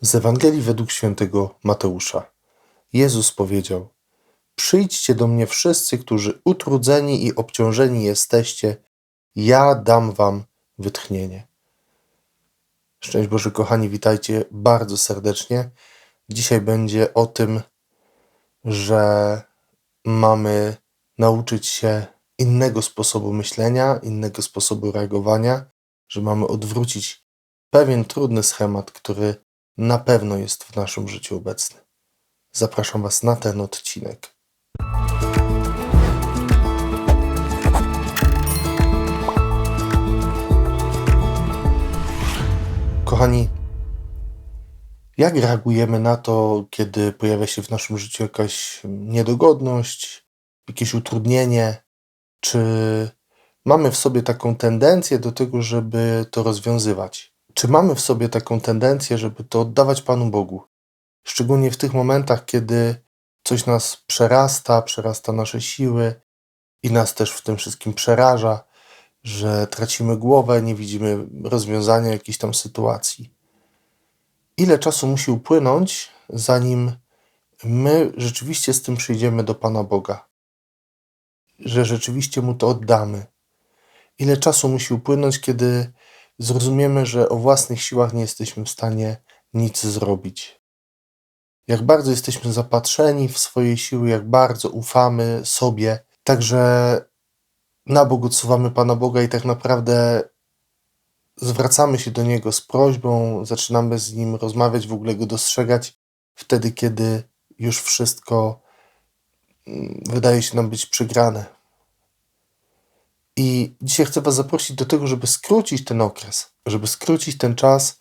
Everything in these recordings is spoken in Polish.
Z Ewangelii według świętego Mateusza. Jezus powiedział: Przyjdźcie do mnie wszyscy, którzy utrudzeni i obciążeni jesteście, ja dam wam wytchnienie. Szczęść Boże, kochani, witajcie bardzo serdecznie. Dzisiaj będzie o tym, że mamy nauczyć się innego sposobu myślenia, innego sposobu reagowania, że mamy odwrócić pewien trudny schemat, który na pewno jest w naszym życiu obecny. Zapraszam Was na ten odcinek. Kochani, jak reagujemy na to, kiedy pojawia się w naszym życiu jakaś niedogodność, jakieś utrudnienie? Czy mamy w sobie taką tendencję do tego, żeby to rozwiązywać? Czy mamy w sobie taką tendencję, żeby to oddawać Panu Bogu? Szczególnie w tych momentach, kiedy coś nas przerasta, przerasta nasze siły i nas też w tym wszystkim przeraża, że tracimy głowę, nie widzimy rozwiązania jakiejś tam sytuacji. Ile czasu musi upłynąć, zanim my rzeczywiście z tym przyjdziemy do Pana Boga? Że rzeczywiście Mu to oddamy? Ile czasu musi upłynąć, kiedy zrozumiemy, że o własnych siłach nie jesteśmy w stanie nic zrobić? Jak bardzo jesteśmy zapatrzeni w swoje siły, jak bardzo ufamy sobie, także na Bóg odsuwamy Pana Boga i tak naprawdę zwracamy się do Niego z prośbą, zaczynamy z Nim rozmawiać, w ogóle Go dostrzegać wtedy, kiedy już wszystko mm, wydaje się nam być przegrane. I dzisiaj chcę Was zaprosić do tego, żeby skrócić ten okres, żeby skrócić ten czas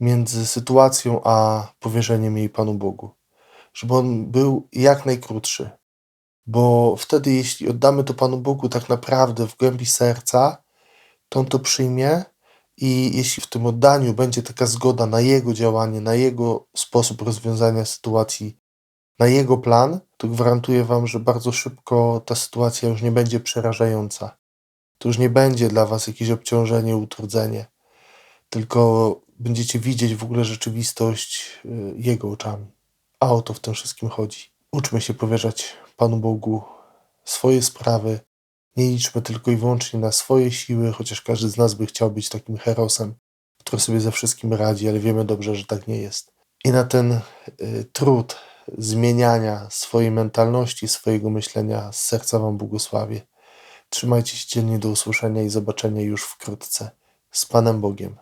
między sytuacją a powierzeniem jej Panu Bogu, żeby on był jak najkrótszy. Bo wtedy, jeśli oddamy to Panu Bogu tak naprawdę w głębi serca, to on to przyjmie i jeśli w tym oddaniu będzie taka zgoda na Jego działanie, na Jego sposób rozwiązania sytuacji, na Jego plan, to gwarantuję Wam, że bardzo szybko ta sytuacja już nie będzie przerażająca. To już nie będzie dla Was jakieś obciążenie, utrudzenie, tylko będziecie widzieć w ogóle rzeczywistość y, Jego oczami. A o to w tym wszystkim chodzi. Uczmy się powierzać Panu Bogu swoje sprawy. Nie liczmy tylko i wyłącznie na swoje siły, chociaż każdy z nas by chciał być takim herosem, który sobie ze wszystkim radzi, ale wiemy dobrze, że tak nie jest. I na ten y, trud zmieniania swojej mentalności, swojego myślenia z serca Wam błogosławię. Trzymajcie się dzielnie do usłyszenia i zobaczenia już wkrótce. Z Panem Bogiem.